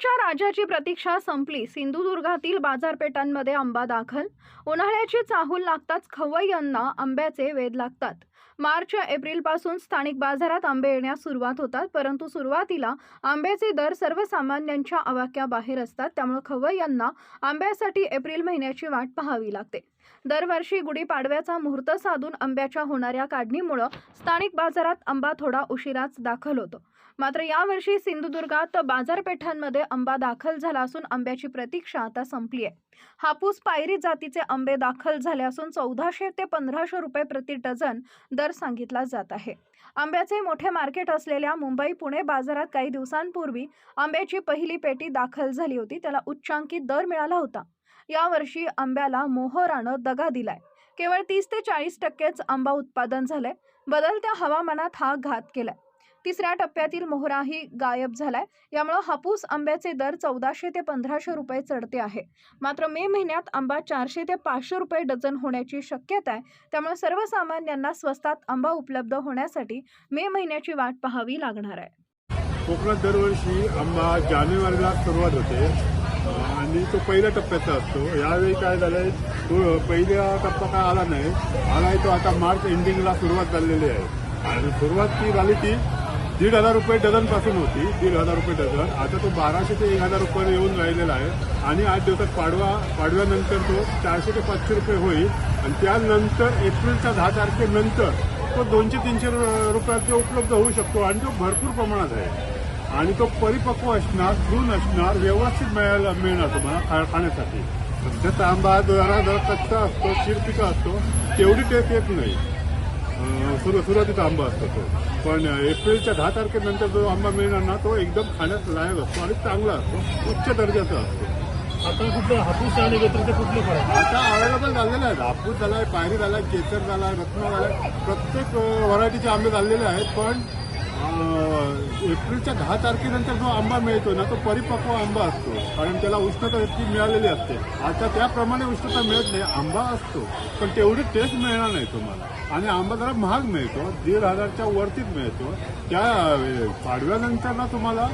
आंब्यांच्या राजाची प्रतीक्षा संपली. सिंधुदुर्गातील बाजारपेठांमध्ये आंबा दाखल. उन्हाळ्याची चाहूल लागताच खवय्यांना आंब्याचे वेध लागतात. मार्च एप्रिलपासून स्थानिक बाजारात आंबे येण्यास सुरुवात होतात परंतु सुरुवातीला आंब्याचे दर सर्वसामान्यांच्या आवाक्याबाहेर असतात त्यामुळे खवय्यांना आंब्यासाठी एप्रिल महिन्याची वाट पाहावी लागते. दरवर्षी गुढीपाडव्याचा मुहूर्त साधून आंब्याच्या होणाऱ्या काढणीमुळं स्थानिक बाजारात आंबा थोडा उशिराच दाखल होतो. मात्र यावर्षी सिंधुदुर्गात बाजारपेठांमध्ये आंबा दाखल झाला असून आंब्याची प्रतीक्षा आता संपली आहे. हापूस पायरी जातीचे आंबे दाखल झाले असून चौदाशे ते पंधराशे रुपये प्रति डझन दर सांगितला जात आहे. आंब्याचे मोठे मार्केट असलेल्या मुंबई पुणे बाजारात काही दिवसांपूर्वी आंब्याची पहिली पेटी दाखल झाली होती. त्याला उच्चांकित दर मिळाला होता. यावर्षी आंब्याला मोहरानं दगा दिलाय. केवळ तीस ते चाळीस टक्केच आंबा उत्पादन झालंय. बदलत्या हवामानात हा घात केलाय. तिसऱ्या टप्प्यातील मोहराही गायब झालाय. यामुळे हापूस आंब्याचे दर चौदाशे ते पंधराशे रुपये चढते आहे. मात्र मे महिन्यात आंबा चारशे ते पाचशे रुपये डझन होण्याची शक्यता आहे. त्यामुळे सर्वसामान्यांना स्वस्तात आंबा उपलब्ध होण्यासाठी मे महिन्याची वाट पाहावी लागणार आहे. कोकणात दरवर्षी आंबा जानेवारीला सुरुवात होते. आणि तो पहिल्या टप्प्याचा असतो. यावेळी काय झालंय? तो पहिला टप्पा काय आला नाही. आलाय तो आता मार्च एंडिंगला सुरुवात झालेली आहे. आणि सुरुवात ती झाली ती दीड हजार रुपये डझनपासून होती दीड हजार रुपये डझन. आता तो बाराशे ते एक हजार रुपये येऊन राहिलेला आहे. आणि आठ दिवसात पाडवा पाडव्यानंतर तो चारशे ते पाचशे रुपये होईल. आणि त्यानंतर एप्रिलच्या दहा तारखेनंतर तो दोनशे तीनशे रु- रुपयात ते उपलब्ध होऊ शकतो. आणि तो भरपूर प्रमाणात आहे. आणि तो परिपक्व असणार जून असणार व्यवस्थित मिळायला मिळणार तुम्हाला खा खाण्यासाठी. सध्या तांबा जरा जरा कच्चा असतो शिरपिका असतो. तेवढी टेस्ट येत नाही. सुरू सुरुवातीचा आंबा असतो तो. पण एप्रिलच्या दहा तारखेनंतर जो आंबा मिळणार ना तो एकदम खाण्यास लायक असतो आणि चांगला असतो. उच्च दर्जाचा असतो. आता कुठलं हापूस आणि व्यतिरिक्त कुठलं फळ? आता अवेलेबल झालेले आहेत हापूस झालाय पायरी झालाय केसर झालाय रत्ना झालाय. प्रत्येक व्हरायटीचे आंबे झालेले आहेत पण एप्रिलच्या दहा तारखेनंतर जो आंबा मिळतो ना तो परिपक्व आंबा असतो. कारण त्याला उष्णता इतकी मिळालेली असते. आता त्याप्रमाणे उष्णता मिळत नाही आंबा असतो. पण तेवढी टेस्ट मिळणार नाही तुम्हाला. आणि आंबा जरा महाग मिळतो दीड हजारच्या वरतीच मिळतो. त्या पाडव्यानंतर ना तुम्हाला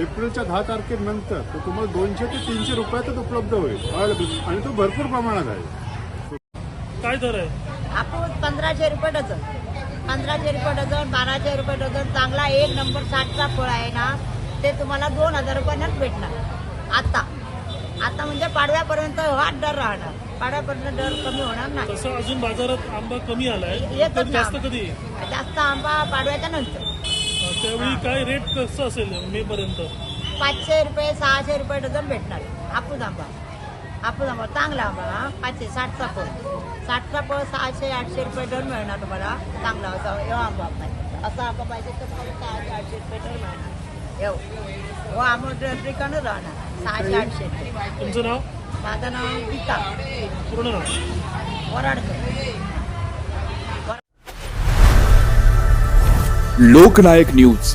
एप्रिलच्या दहा तारखेनंतर तो तुम्हाला दोनशे ते तीनशे रुपयातच उपलब्ध होईल. अवेलेबल आणि तो भरपूर प्रमाणात आहे. काय दर आहे? हापूस पंधराशे रुपये पंधराशे रुपये डझन बाराशे रुपये डझन चांगला एक नंबर साठचा फळ आहे ना ते तुम्हाला दोन हजार रुपयानंच भेटणार. आता. आता म्हणजे पाडव्यापर्यंत हाच दर राहणार. पाडव्यापर्यंत दर कमी होणार नाही. तसं अजून बाजारात आंबा कमी आलाय. येतच तर जास्त नाही. कधी? जास्त आंबा पाडव्याच्या नंतर. त्यावेळी काय रेट कसं असेल मे पर्यंत? पाचशे रुपये सहाशे रुपये डझन भेटणार. हापूस आंबा. हापूस आंबा चांगला आंबा हा पाचशे साठचा फळ साठचा फळ सहाशे आठशे रुपये डझन मिळणार तुम्हाला. चांगला असा एवढा आंबा पाहिजे असा आंबा पाहिजे तर सहाशे आठशे रुपये डझन मिळणार. एवढं हो आंबा ठिकाणच राहणार. सहाशे आठशे रुपये. तुमचं नाव? माझं नाव गीता. पूर्ण नाव? वराडकर. लोकनायक न्यूज.